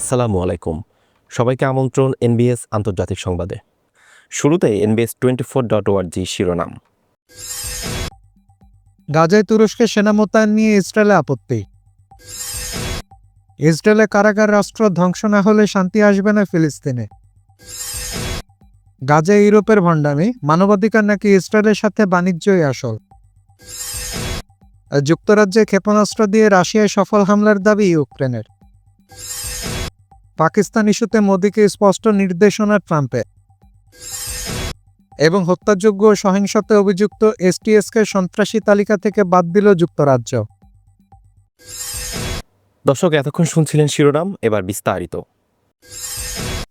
আসসালামু আলাইকুম। সবাইকে আমন্ত্রণ এনবিএস আন্তর্জাতিক সংবাদে। শুরুতে এনবিএস টোয়েন্টি ফোর ডট ওয়ার্জি শিরোনাম। গাজায় তুরস্কে সেনা মোতায়েন নিয়ে ইসরায়েলে আপত্তি। ইসরায়েলে কারাগার রাষ্ট্র ধ্বংস না হলে শান্তি আসবে না ফিলিস্তিনে। গাজায় ইউরোপের ভণ্ডামি, মানবাধিকার নাকি ইসরায়েলের সাথে বাণিজ্যই আসল। যুক্তরাজ্যে ক্ষেপণাস্ত্র দিয়ে রাশিয়ায় সফল হামলার দাবি ইউক্রেনের। পাকিস্তান ইস্যুতে মোদীকে স্পষ্ট নির্দেশনা ট্রাম্পে এবং হত্যাযোগ্য ও সহিংসতায় অভিযুক্ত এসটিএসকে সন্ত্রাসী তালিকা থেকে বাদ দিল যুক্তরাজ্য। দর্শক, এতক্ষণ শুনছিলেন শিরোনাম, এবার বিস্তারিত।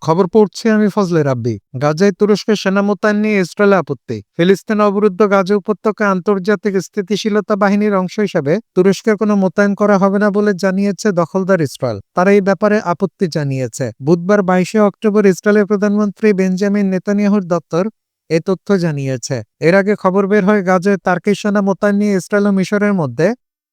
খবর পড়ছি আমি ফজলে রাব্বি। গাজায় তুরস্কের সেনা মোতায়েন নিয়ে ইসরায়েলে আপত্তি। ফিলিস্তিন অবরুদ্ধ গাজা উপত্যকায় আন্তর্জাতিক স্থিতিশীলতা বাহিনীর অংশ হিসাবে তুরস্কে কোনো মোতায়েন করা হবে না বলে জানিয়েছে দখলদার ইসরায়েল। তারা এই ব্যাপারে আপত্তি জানিয়েছে। বুধবার বাইশে অক্টোবর ইসরায়েলের প্রধানমন্ত্রী বেঞ্জামিন নেতানিয়াহুর দপ্তর এ তথ্য জানিয়েছে। এর আগে খবর বের হয়, গাজায় তার্কিক সেনা মোতায়েন নিয়ে ইসরায়েল ও মিশরের মধ্যে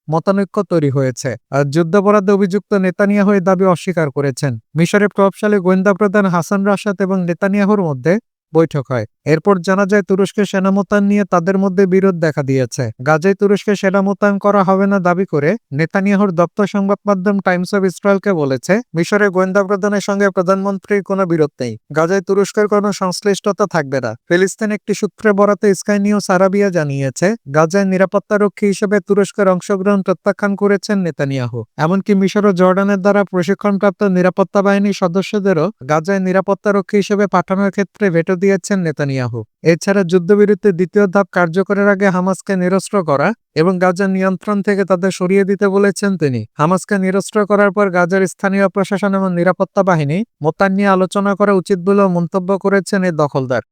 মতানৈক্য তৈরি হয়েছে। আর যুদ্ধাপরাধে অভিযুক্ত নেতানিয়াহু দাবি অস্বীকার করেছেন। মিশরের প্রভাবশালী গোয়েন্দা প্রধান হাসান রাশাদ এবং নেতানিয়াহুর মধ্যে বৈঠক হয়। এরপর জানা যায়, তুরস্কের সেনা মোতায়েন নিয়ে তাদের মধ্যে বিরোধ দেখা দিয়েছে। গাজায় তুরস্কের সেনা মোতায়েন করা হবে না দাবি করে নেতানিয়াহুর দপ্তর সংবাদ মাধ্যম টাইমস অফ ইসরায়েলকে বলেছে মিশরের গোয়েন্দা প্রধানের সঙ্গে প্রধানমন্ত্রীর কোনো বিরোধ নেই। গাজায় তুরস্কের কোনো সংশ্লিষ্টতা থাকবে না। ফিলিস্তিন একটি সূত্রে বরাতে স্কাই নিউজ আরাবিয়া জানিয়েছে, গাজায় নিরাপত্তারক্ষী হিসেবে তুরস্কের অংশগ্রহণ প্রত্যাখ্যান করেছেন নেতানিয়াহু। এমনকি মিশর ও জর্ডানের দ্বারা প্রশিক্ষণপ্রাপ্ত নিরাপত্তা বাহিনীর সদস্যদেরও গাজায় নিরাপত্তারক্ষী হিসেবে পাঠানোর ক্ষেত্রে ভেটো দিয়েছেন নেতানিয়াহু। এছাড়া যুদ্ধবিরতি দ্বিতীয় ধাপ কার্যকরের আগে হামাসকে নিরস্ত্র করা এবং গাজার নিয়ন্ত্রণ থেকে তাদের সরিয়ে দিতে বলেছেন তিনি। হামাসকে নিরস্ত্র করার পর গাজার স্থানীয় প্রশাসন এবং নিরাপত্তা বাহিনী মোতান নিয়ে আলোচনা করা উচিত বলেও মন্তব্য করেছেন এই দখলদার।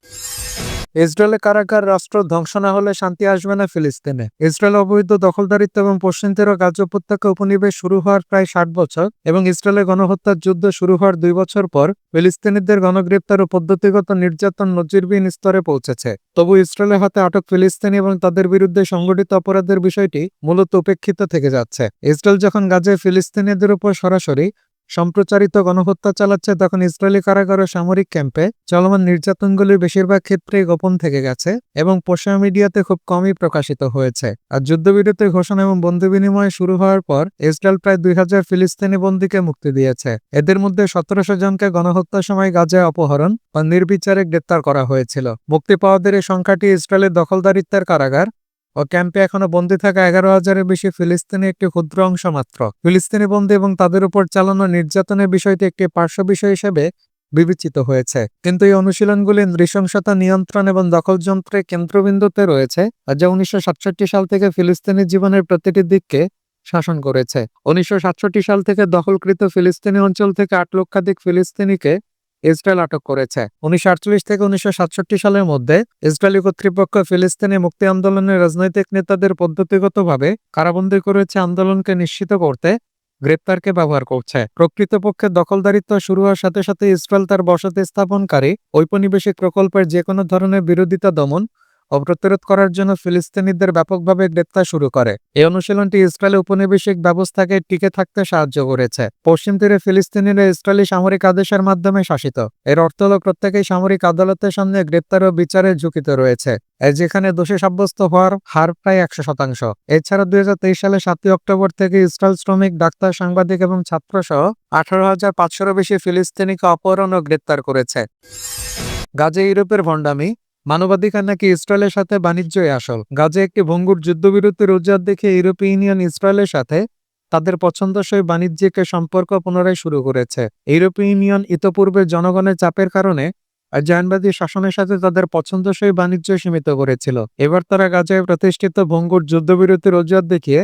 ইসরায়েলে কারাগার রাষ্ট্র ধ্বংস না হলে শান্তি আসবে না ফিলিস্তিনে। ইসরায়েল অবৈধ দখলদারিত্ব এবং পশ্চিম তীর গাজা উপত্যকা উপনিবেশ শুরু হওয়ার প্রায় ষাট বছর এবং ইসরায়েলে গণহত্যার যুদ্ধ শুরু হওয়ার দুই বছর পর ফিলিস্তিনিদের গণগ্রেপ্তার ও পদ্ধতিগত নির্যাতন নজিরবিহীন স্তরে পৌঁছেছে। তবু ইসরায়েলের হাতে আটক ফিলিস্তিনি এবং তাদের বিরুদ্ধে সংগঠিত অপরাধের বিষয়টি মূলত উপেক্ষিত থেকে যাচ্ছে। ইসরায়েল যখন গাজে ফিলিস্তিনিদের উপর সরাসরি সম্প্রচারিত গণহত্যা চালাচ্ছে তখন ইসরায়েলি কারাগার ও সামরিক ক্যাম্পে চলমান নির্যাতনগুলির বেশিরভাগ ক্ষেত্রেই গোপন থেকে গেছে এবং পশ্চিমা মিডিয়াতে খুব কমই প্রকাশিত হয়েছে। আর যুদ্ধবিরতির ঘোষণা এবং বন্দি বিনিময় শুরু হওয়ার পর ইসরায়েল প্রায় দুই হাজার ফিলিস্তিনি বন্দীকে মুক্তি দিয়েছে। এদের মধ্যে সতেরোশো জনকে গণহত্যার সময় গাজায় অপহরণ বা নির্বিচারে গ্রেপ্তার করা হয়েছিল। মুক্তি পাওয়াদের এই সংখ্যাটি ইসরায়েলের দখলদারিত্বের কারাগার ও ক্যাম্পে এখনও বন্দী থাকা এগারো হাজারের বেশি ফিলিস্তিনি একটি ক্ষুদ্র অংশ মাত্র। ফিলিস্তিনি বন্দী এবং তাদের উপর চালানো নির্যাতনের বিষয়টি একটি পার্শ্ব বিষয় হিসেবে বিবেচিত হয়েছে। কিন্তু এই অনুশীলনগুলি নৃশংসতা নিয়ন্ত্রণ এবং দখলযন্ত্রের কেন্দ্রবিন্দুতে রয়েছে যা উনিশশো সাতষট্টি সাল থেকে ফিলিস্তিনি জীবনের প্রতিটি দিককে শাসন করেছে। উনিশশো সাতষট্টি সাল থেকে দখলকৃত ফিলিস্তিনি অঞ্চল থেকে আট লক্ষাধিক ফিলিস্তিনিকে ইসরায়েল আটক করেছে। উনিশশো থেকে উনিশশো সাতষট্টি সালের মধ্যে ইসরায়েলি কর্তৃপক্ষ ফিলিস্তিনি মুক্তি আন্দোলনের রাজনৈতিক নেতাদের পদ্ধতিগতভাবে কারাবন্দী করেছে আন্দোলনকে নিশ্চিত করতে গ্রেপ্তারকে ব্যবহার করছে। প্রকৃতপক্ষে দখলদারিত্ব শুরু হওয়ার সাথে সাথে ইসরায়েল তার বসতি স্থাপনকারী ঔপনিবেশিক প্রকল্পের যে কোনো ধরনের বিরোধিতা দমন ও প্রতিরোধ করার জন্য ফিলিস্তিনিদের ব্যাপকভাবে গ্রেপ্তার শুরু করে। এই অনুশীলনটি ইসরায়েল উপনিবেশিক ব্যবস্থাকে টিকে থাকতে সাহায্য করেছে। পশ্চিম তীরে ফিলিস্তিনিরা ইসরায়েলি সামরিক আদেশের মাধ্যমে শাসিত। এর অর্থ হল প্রত্যেকেই সামরিক আদালতের সামনে গ্রেপ্তার ও বিচারের ঝুঁকিতে রয়েছে। যেখানে দোষী সাব্যস্ত হওয়ার হার প্রায় একশো শতাংশ। এছাড়া দুই সালে সাতই অক্টোবর থেকে ইসরায়েল শ্রমিক, ডাক্তার, সাংবাদিক এবং ছাত্র সহ আঠারো হাজার পাঁচশোরও বেশি ফিলিস্তিনিকে অপহরণ ও গ্রেপ্তার করেছে। গাজে ইউরোপের ভণ্ডামি মানবাধিকার নাকি ইসরায়েলের সাথে বাণিজ্যই আসল? গাজে একটি ভঙ্গুর যুদ্ধবিরতির উজ্জ্বল দেখে ইউরোপীয় ইউনিয়ন ইসরায়েলের সাথে তাদের পছন্দসই বাণিজ্যিক সম্পর্ক পুনরায় শুরু করেছে। ইউরোপীয় ইউনিয়ন ইতোপূর্বে জনগণের চাপের কারণে জায়নবাদী শাসনের সাথে তাদের পছন্দসই বাণিজ্য সীমিত করেছিল। এবার তারা গাজায় প্রতিষ্ঠিত ভঙ্গুর যুদ্ধবিরতির অজুহাত দেখিয়ে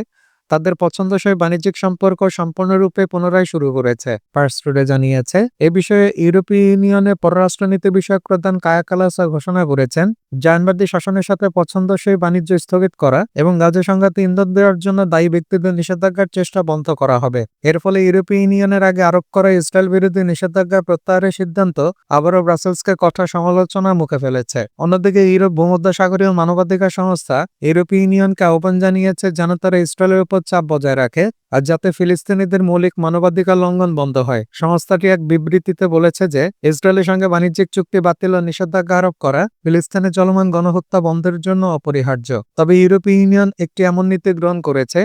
তাদের পছন্দসই বাণিজ্যিক সম্পর্ক সম্পূর্ণরূপে পুনরায় শুরু করেছে। পার্সটুডে জানিয়েছে, এ বিষয়ে ইউরোপীয় ইউনিয়নের পররাষ্ট্রনীতি বিষয়ক প্রধান কায়া কালাসা ঘোষণা করেছেন জায়নবাদী শাসনের সাথে পছন্দসই বাণিজ্য স্থগিত করা এবং গাজা সংঘাতে ইন্ধন দেওয়ার জন্য দায়ী ব্যক্তিদের নিষেধাজ্ঞার চেষ্টা বন্ধ করা হবে। এর ফলে ইউরোপীয় ইউনিয়নের আগে আরোপ করা ইসরায়েল বিরোধী নিষেধাজ্ঞা প্রত্যাহারের সিদ্ধান্ত আবারও ব্রাসেলসকে কঠোর সমালোচনা মুখে ফেলেছে। অন্যদিকে ইউরোপ ভূমধ্যসাগরীয় মানবাধিকার সংস্থা ইউরোপীয় ইউনিয়নকে আহ্বান জানিয়েছে যেন তারা ইসরায়েলের উপর উপর চাপ বজায় রাখে আর যাতে ফিলিস্তিনিদের মৌলিক মানবাধিকার লঙ্ঘন বন্ধ হয়। সংস্থাটি এক বিবৃতিতে বলেছে যে, ইসরায়েলের সঙ্গে বাণিজ্যিক চুক্তি বাতিল ও নিষেধাজ্ঞা আরোপ করা ফিলিস্তিনে চলমান গণহত্যা বন্ধের জন্য অপরিহার্য। তবে ইউরোপীয় ইউনিয়ন একটি এমন নীতি গ্রহণ করেছে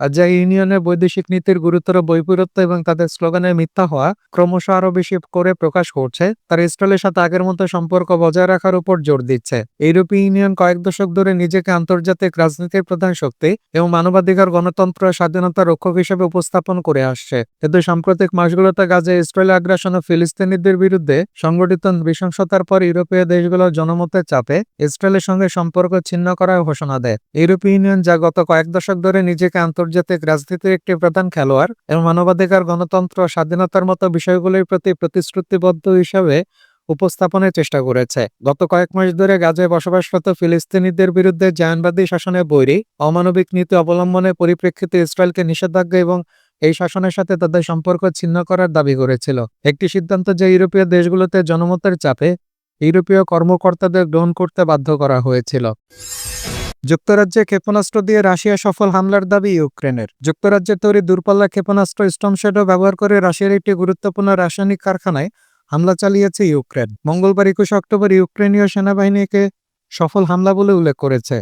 যা ইউনিয়নের বৈদেশিক নীতির গুরুতর বৈপরীত্য এবং তাদের স্লোগানের মিথ্যা হওয়া ক্রমশ আরও বেশি করে প্রকাশ করছে, তার ইসরায়েলের সাথে আগের মতো সম্পর্ক বজায় রাখার উপর জোর দিচ্ছে। ইউরোপীয় ইউনিয়ন কয়েক দশক ধরে নিজেকে আন্তর্জাতিক রাজনীতির প্রধান শক্তি এবং মানবাধিকার, গণতন্ত্র, স্বাধীনতা রক্ষক হিসেবে উপস্থাপন করে আসছে। কিন্তু সাম্প্রতিক মাসগুলোতে গাজে, ইসরায়েল আগ্রাসন ও ফিলিস্তিনিদের বিরুদ্ধে সংগঠিত নৃশংসতার পর ইউরোপীয় দেশগুলোর জনমতের চাপে ইসরায়েলের সঙ্গে সম্পর্ক ছিন্ন করার ঘোষণা দেয়। ইউরোপীয় ইউনিয়ন যা গত কয়েক দশক ধরে নিজেকে আন্তর্জাতিক রাজনীতির একটি প্রধান খেলোয়াড় এবং মানবাধিকার, গণতন্ত্র স্বাধীনতার মতো বিষয়গুলির প্রতি প্রতিশ্রুতিবদ্ধ হিসাবে উপস্থাপনের চেষ্টা করেছে। গত কয়েক মাস ধরে গাজায় বসবাসরত ফিলিস্তিনিদের বিরুদ্ধে জায়নবাদী শাসনের বৈরী, অমানবিক নীতি অবলম্বনের পরিপ্রেক্ষিতে ইসরায়েলকে নিষেধাজ্ঞা এবং এই শাসনের সাথে তাদের সম্পর্ক ছিন্ন করার দাবি করেছিল। একটি সিদ্ধান্ত যে ইউরোপীয় দেশগুলোতে জনমতের চাপে ইউরোপীয় কর্মকর্তাদের গ্রহণ করতে বাধ্য করা হয়েছিল। যুক্তরাজ্যে ক্ষেপণাস্ত্র দিয়ে রাশিয়া সফল হামলার দাবি ইউক্রেনের। যুক্তরাজ্যের তৈরি দূরপাল্লা ক্ষেপণাস্ত্র স্টমশেডো ব্যবহার করে রাশিয়ার একটি গুরুত্বপূর্ণ রাসায়নিক কারখানায় হামলা চালিয়েছে ইউক্রেন। মঙ্গলবার একুশ অক্টোবর ইউক্রেনীয় সেনাবাহিনীকে সফল হামলা বলে উল্লেখ করেছে।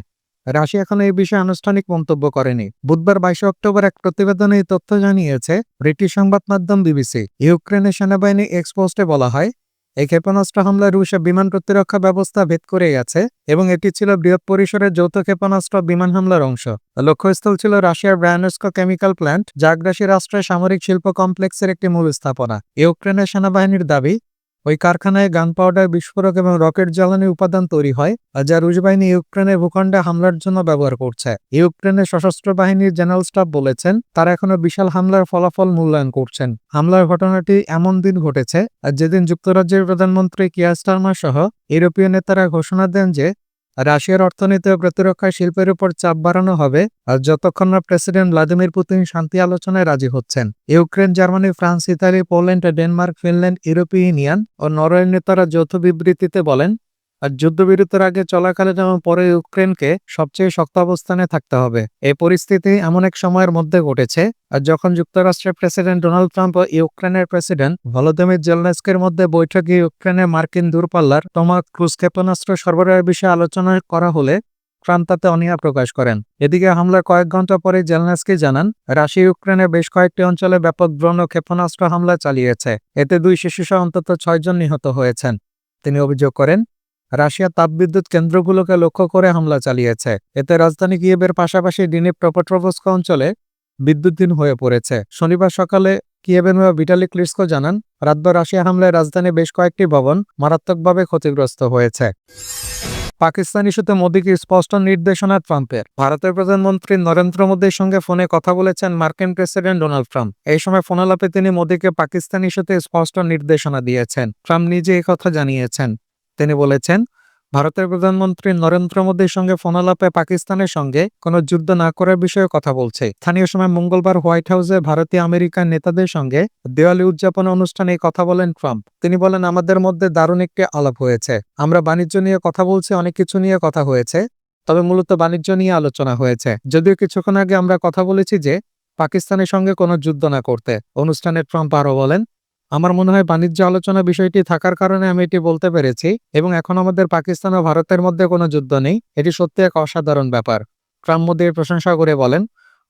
রাশিয়া এখনও এই বিষয়ে আনুষ্ঠানিক মন্তব্য করেনি। বুধবার বাইশে অক্টোবর এক প্রতিবেদনে এই তথ্য জানিয়েছে, ব্রিটিশ সংবাদ মাধ্যম বিবিসি। ইউক্রেনের সেনাবাহিনী এক্সপোস্টে বলা হয় এই ক্ষেপণাস্ত্র হামলায় রুশে বিমান প্রতিরক্ষা ব্যবস্থা ভেদ করে গেছে এবং এটি ছিল বৃহৎ পরিসরের যৌথ ক্ষেপণাস্ত্র বিমান হামলার অংশ। লক্ষ্যস্থল ছিল রাশিয়ার ব্রায়ানস্কো কেমিক্যাল প্ল্যান্ট যা রাষ্ট্রের সামরিক শিল্প কমপ্লেক্সের একটি মূল স্থাপনা। ইউক্রেনের সেনাবাহিনীর দাবি ওই কারখানায় গান পাউডার বিস্ফোরক এবং রকেট জ্বালানি উপাদান তৈরি হয়, যা রুশ বাহিনী ইউক্রেনের ভূখণ্ডে হামলার জন্য ব্যবহার করছে। ইউক্রেনের সশস্ত্র বাহিনীর জেনারেল স্টাফ বলেছেন, তারা এখনও বিশাল হামলার ফলাফল মূল্যায়ন করছেন। হামলার ঘটনাটি এমন দিন ঘটেছে আর যেদিন যুক্তরাজ্যের প্রধানমন্ত্রী কিয়ার স্টারমার সহ ইউরোপীয় নেতারা ঘোষণা দেন যে রাশিয়ার অর্থনীতি ও প্রতিরক্ষা শিল্পের উপর চাপ বাড়ানো হবে আর যতক্ষণ না প্রেসিডেন্ট ভ্লাদিমির পুতিন শান্তি আলোচনায় রাজি হচ্ছেন। Ukraine, Germany, France, Italy, Poland, Denmark, Finland, ইউরোপীয় ইউনিয়ন ও নরওয়ের নেতারা যৌথ বিবৃতিতে বলেন আর যুদ্ধবিরতির আগে চলাকালীন এবং পরে ইউক্রেনকে সবচেয়ে শক্ত অবস্থানে থাকতে হবে। এই পরিস্থিতি এমন এক সময়ের মধ্যে ঘটেছে, আর যখন যুক্তরাষ্ট্রের প্রেসিডেন্ট ডোনাল্ড ট্রাম্প ও ইউক্রেনের প্রেসিডেন্ট ভলোদিমির জেলনেস্কের মধ্যে বৈঠকে ইউক্রেনের মার্কিন দূরপাল্লার টমাক ক্রুজ ক্ষেপণাস্ত্র সরবরাহের বিষয়ে আলোচনা করা হলে ট্রাম্প তাতে অনীহা প্রকাশ করেন। এদিকে হামলার কয়েক ঘণ্টা পরে জেলনেস্কি জানান, রাশিয়া ইউক্রেনের বেশ কয়েকটি অঞ্চলে ব্যাপক ব্রণ ও ক্ষেপণাস্ত্র হামলা চালিয়েছে। এতে দুই শিশুসহ অন্তত ছয়জন নিহত হয়েছেন। তিনি অভিযোগ করেন রাশিয়া তাপবিদ্যুৎ কেন্দ্রগুলোকে লক্ষ্য করে হামলা চালিয়েছে। এতে রাজধানী কিয়েবের পাশাপাশি ডিনিপ প্রপট্রভস্ক অঞ্চলে বিদ্যুৎহীন হয়ে পড়েছে। শনিবার সকালে কিয়েবের মেয়র ভিটালি ক্লিস্কো জানান রাতভর রাশিয়া হামলায় রাজধানী বেশ কয়েকটি ভবন মারাত্মকভাবে ক্ষতিগ্রস্ত হয়েছে। পাকিস্তান ইস্যুতে মোদীকে স্পষ্ট নির্দেশনা ট্রাম্পের। ভারতের প্রধানমন্ত্রী নরেন্দ্র মোদীর সঙ্গে ফোনে কথা বলেছেন মার্কিন প্রেসিডেন্ট ডোনাল্ড ট্রাম্প। এই সময় ফোনালাপে তিনি মোদীকে পাকিস্তান ইস্যুতে স্পষ্ট নির্দেশনা দিয়েছেন। ট্রাম্প নিজে কথা জানিয়েছেন। তিনি বলেছেন, ভারতের প্রধানমন্ত্রী নরেন্দ্র মোদীর সঙ্গে ফোনালাপে পাকিস্তানের সঙ্গে কোনো যুদ্ধ না করার বিষয়ে কথা বলছে। স্থানীয় সময় মঙ্গলবার হোয়াইট হাউসে ভারতীয় আমেরিকান নেতাদের সঙ্গে দেওয়ালি উদযাপন অনুষ্ঠানে কথা বলেন ট্রাম্প। তিনি বলেন, আমাদের মধ্যে দারুণ একটি আলাপ হয়েছে। আমরা বাণিজ্য নিয়ে কথা বলছি, অনেক কিছু নিয়ে কথা হয়েছে, তবে মূলত বাণিজ্য নিয়ে আলোচনা হয়েছে। যদিও কিছুক্ষণ আগে আমরা কথা বলেছি যে পাকিস্তানের সঙ্গে কোনো যুদ্ধ না করতে। অনুষ্ঠানে ট্রাম্প আরও বলেন আমার মনে হয় বাণিজ্য আলোচনা বিষয়টি থাকার কারণে আমি এটি বলতে পেরেছি এবং এখন আমাদের পাকিস্তান ও ভারতের মধ্যে কোনো যুদ্ধ নেই। এটি সত্যি এক অসাধারণ ব্যাপার। ট্রাম্প মোদীর প্রশংসা করে বলেন,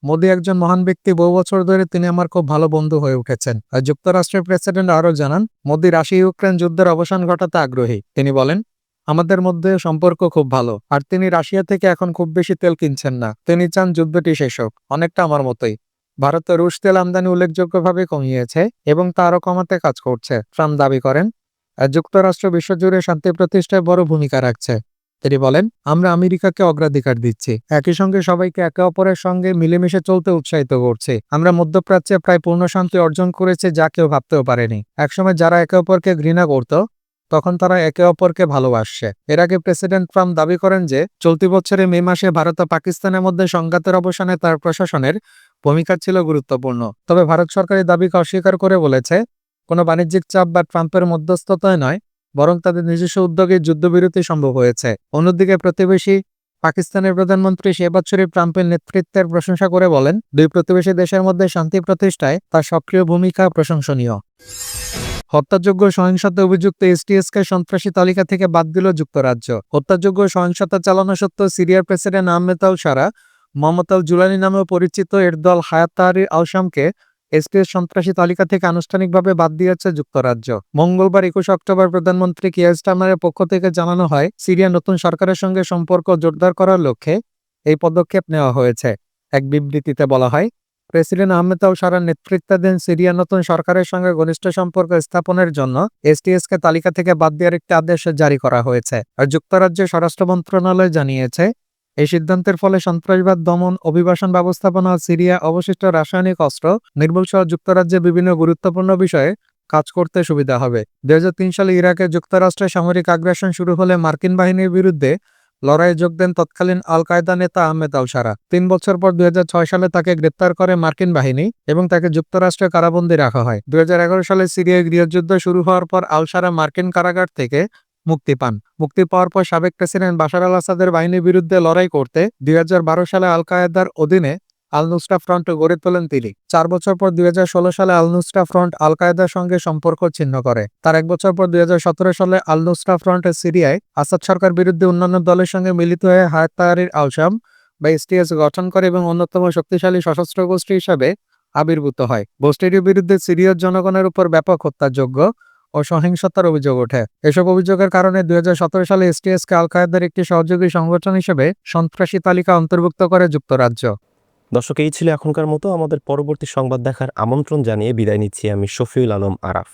মোদী একজন মহান ব্যক্তি বহু বছর ধরে তিনি আমার খুব ভালো বন্ধু হয়ে উঠেছেন। আর যুক্তরাষ্ট্রের প্রেসিডেন্ট আরও জানান, মোদী রাশিয়া ইউক্রেন যুদ্ধের অবসান ঘটাতে আগ্রহী। তিনি বলেন, আমাদের মধ্যে সম্পর্ক খুব ভালো, আর তিনি রাশিয়া থেকে এখন খুব বেশি তেল কিনছেন না। তিনি চান যুদ্ধটি শেষ হোক। অনেকটা আমার মতোই। ভারতে রুশ তেল আমদানি উল্লেখযোগ্যভাবে কমিয়েছে এবং তা আরও কমাতে কাজ করছে। ট্রাম্প দাবি করেন, যুক্তরাষ্ট্র বিশ্বজুড়ে শান্তি প্রতিষ্ঠায় বড় ভূমিকা রাখছে। তিনি বলেন, আমরা আমেরিকাকে অগ্রাধিকার দিচ্ছি। একই সঙ্গে সবাইকে একে অপরের সঙ্গে মিলেমিশে চলতে উৎসাহিত করছে। আমরা মধ্যপ্রাচ্যে প্রায় পূর্ণ শান্তি অর্জন করেছে যা কেউ ভাবতেও পারেনি। একসময় যারা একে অপরকে ঘৃণা করত, তখন তারা একে অপরকে ভালোবাসছে। এর আগে প্রেসিডেন্ট ট্রাম্প দাবি করেন যে, চলতি বছরে মে মাসে ভারত ও পাকিস্তানের মধ্যে সংঘাতের অবসানে তার প্রশাসনের ভূমিকা ছিল গুরুত্বপূর্ণ। তবে ভারত সরকারের দাবিকে অস্বীকার করে বলেছে, কোনো বাণিজ্যিক চাপ বা ট্রাম্পের মধ্যস্থতায় নয়, বরং তাদের নিজস্ব উদ্যোগে যুদ্ধবিরতি সম্ভব হয়েছে। অন্যদিকে প্রতিবেশী পাকিস্তানের প্রধানমন্ত্রী শরীফ ট্রাম্পের নেতৃত্বের প্রশংসা করে বলেন, দুই প্রতিবেশী দেশের মধ্যে শান্তি প্রতিষ্ঠায় তার সক্রিয় ভূমিকা প্রশংসনীয়। হত্যাযোগ্য সহিংসতা অভিযুক্ত এসটিএসকে সন্ত্রাসী তালিকা থেকে বাদ দিল যুক্তরাজ্য। হত্যাযোগ্য সহিংসতা চালানো সত্ত্বেও সিরিয়ার president Ahmed al Sharaa al Julani নামেও পরিচিত এর দল হায়াত তাহারির আলসামকে এসটিএস সন্ত্রাসী তালিকা থেকে আনুষ্ঠানিকভাবে বাদ দিয়েছে যুক্তরাজ্য। মঙ্গলবার একুশ অক্টোবর প্রধানমন্ত্রী কিয়ার স্টারমারের পক্ষ থেকে জানানো হয়, সিরিয়া নতুন সরকারের সঙ্গে সম্পর্ক জোরদার করার লক্ষ্যে এই পদক্ষেপ নেওয়া হয়েছে। এক বিবৃতিতে বলা হয়, প্রেসিডেন্ট আহমেদ সারার নেতৃত্বাধীন সিরিয়া নতুন সরকারের সঙ্গে ঘনিষ্ঠ সম্পর্ক স্থাপনের জন্য এসটিএস কে তালিকা থেকে বাদ দেওয়ার একটি আদেশ জারি করা হয়েছে। আর যুক্তরাজ্যের স্বরাষ্ট্র মন্ত্রণালয় জানিয়েছে এই সিদ্ধান্তের ফলে সন্ত্রাসবাদ, দমন, অভিবাসন ব্যবস্থাপনা, সিরিয়া, অবশিষ্ট রাসায়নিক অস্ত্র, নির্মূল সহ যুক্তরাজ্যের বিভিন্ন গুরুত্বপূর্ণ বিষয়ে কাজ করতে সুবিধা হবে। দুই হাজার তিন সালে ইরাকে যুক্তরাষ্ট্রের সামরিক আগ্রাসন শুরু হলে মার্কিন বাহিনীর বিরুদ্ধে লড়াইয়ে যোগ দেন তৎকালীন আল কায়দা নেতা আহমেদ আল সারা তিন বছর পর দুই হাজার ছয় সালে তাকে গ্রেপ্তার করে মার্কিন বাহিনী এবং তাকে যুক্তরাষ্ট্রে কারাবন্দী রাখা হয়। দুই হাজার এগারো সালে সিরিয়ায় গৃহযুদ্ধ শুরু হওয়ার পর আল সারা মার্কিন কারাগার থেকে মুক্তি পান। মুক্তি পাওয়ার পর সাবেক প্রেসিডেন্ট বাশার আল আসাদের বাহিনীর বিরুদ্ধে লড়াই করতে দুই সালে আল কায়েদার অধীনে আল নুসরা ফ্রন্ট গড়ে তোলেন তিনি। চার বছর পর দুই সালে আল নুসরা ফ্রন্ট আল কায়েদার সঙ্গে সম্পর্ক ছিন্ন করে। তার এক বছর পর দুই সালে আল নুসরা ফ্রন্ট সিরিয়ায় আসাদ সরকার বিরুদ্ধে অন্যান্য দলের সঙ্গে মিলিত হয়ে হায়াত আলসাম বা এসটিএস গঠন করে এবং অন্যতম শক্তিশালী সশস্ত্র গোষ্ঠী হিসাবে আবির্ভূত হয়। গোষ্ঠীটির বিরুদ্ধে সিরিয়ার জনগণের উপর ব্যাপক হত্যাযোগ্য ও সহিংসতার অভিযোগ ওঠে। এসব অভিযোগের কারণে দুই হাজার সতেরো সালে এসটিএসকে আল কায়েদার একটি সহযোগী সংগঠন হিসেবে সন্ত্রাসী তালিকা অন্তর্ভুক্ত করে যুক্তরাজ্য। দর্শক, এই ছিল এখনকার মতো। আমাদের পরবর্তী সংবাদ দেখার আমন্ত্রণ জানিয়ে বিদায় নিচ্ছি আমি শফিউল আলম আরাফ।